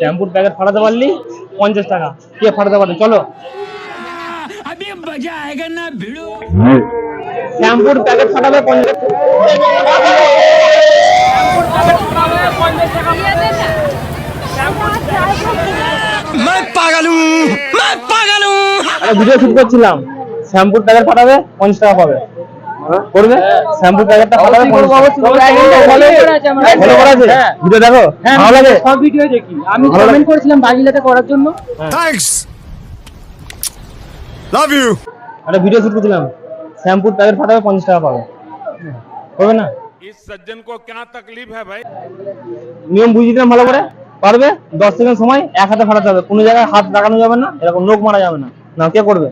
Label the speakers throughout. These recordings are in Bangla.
Speaker 1: শ্যাম্পুর প্যাকেট ফাটাতে পারলি? পঞ্চাশ টাকা। কে ফাটাতে পারে চলো। শ্যাম্পুর প্যাকেট ফাটাবে পঞ্চাশ ভিডিও শুট করছিলাম। শ্যাম্পুর প্যাকেট ফাটাবে পঞ্চাশ টাকা পাবে। করবে শ্যাম্পুর প্যাকেটটা ফাটাবে পঞ্চাশ টাকা ফলো করা আছে ভিডিও দেখো ভালো লাগে
Speaker 2: সব ভিডিও দেখি আমি
Speaker 1: ভালো লাগে।
Speaker 2: কমেন্ট করেছিলাম বাগিলাতে করার জন্য
Speaker 3: थैंक्स लव यू
Speaker 1: একটা ভিডিও শুট করছিলাম শ্যাম্পুর প্যাকেট ফাটাবে পঞ্চাশ টাকা পাবে করবে না
Speaker 4: इस सज्जन को क्या तकलीफ है भाई
Speaker 1: নিয়ম বুঝিয়ে দিলাম ভালো করে পারবে দশ সেকেন্ড সময় এক হাতে ফাটাতে হবে কোনো জায়গায় হাত লাগানো যাবে না এরকম নোক মারা যাবে না না কে করবে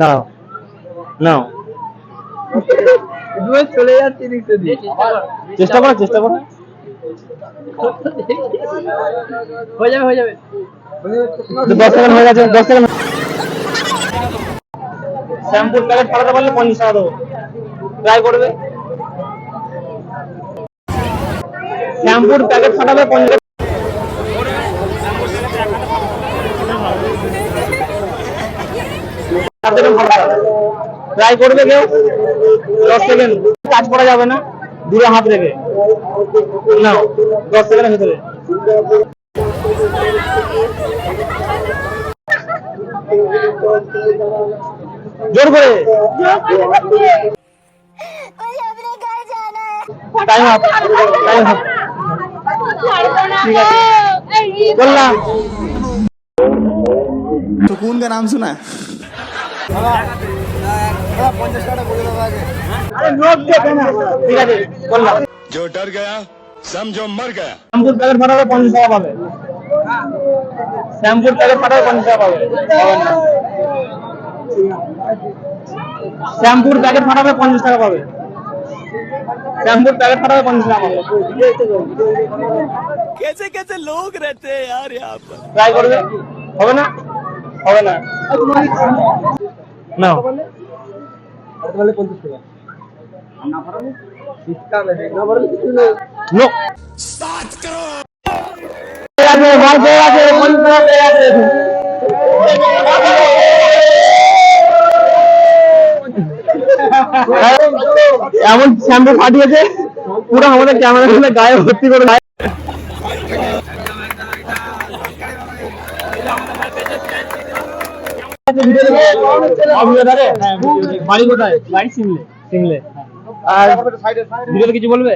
Speaker 1: নাও নাও
Speaker 2: চলে যাচ্ছে
Speaker 1: চেষ্টা করো চেষ্টা করো
Speaker 2: হয়ে যাবে হয়ে যাবে
Speaker 1: দশ সেকেন্ড হয়ে গেছে দশ সেকেন্ড শ্যাম্পুর প্যাকেট ফাটাতে পারলে পঞ্চাশ টাকা দেবো ট্রাই করবে শ্যাম্পুর প্যাকেট ফাটাবে পঞ্চাশ ট্রাই করবে কেউ দশ সেকেন্ড কাজ করা যাবে না দূরে হাত রেখে নাও দশ সেকেন্ডের ভিতরে জোর করে
Speaker 5: मुझे अपने घर जाना है
Speaker 1: টাইম আপ টাইম আপ ঠিক আছে বললাম
Speaker 6: सुकून का नाम सुना है
Speaker 1: ঠিক আছে বললাম
Speaker 3: जो डर गया समझो मर गया
Speaker 1: শ্যাম্পুর প্যাকেট ফাটাবে পঞ্চাশ টাকা পাবে শ্যাম্পুর প্যাকেট ফাটাবে পঞ্চাশ টাকা পাবে পাবেন না। শ্যাম্পুর প্যাকেট ফাটাবে পঞ্চাশ টাকা পাবে শ্যাম্পুর প্যাকেট ফাটাবে পঞ্চাশ টাকা পাবে
Speaker 3: कैसे कैसे लोग रहते हैं यार यहाँ पर
Speaker 1: ট্রাই করবে হবে না হবে না নো এমন শ্যাম্পু ফাটিয়েছে পুরো আমাদের ক্যামেরা গায়ে ভর্তি করে বাড়ি কোথায় বাড়ি সিমলে সিমলে আর ভিডিওতে কিছু বলবে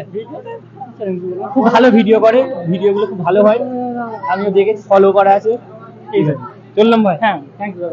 Speaker 1: খুব ভালো ভিডিও করে ভিডিওগুলো খুব ভালো হয় আমিও দেখেছি ফলো করা আছে ঠিক আছে চললাম ভাই হ্যাঁ থ্যাংক ইউ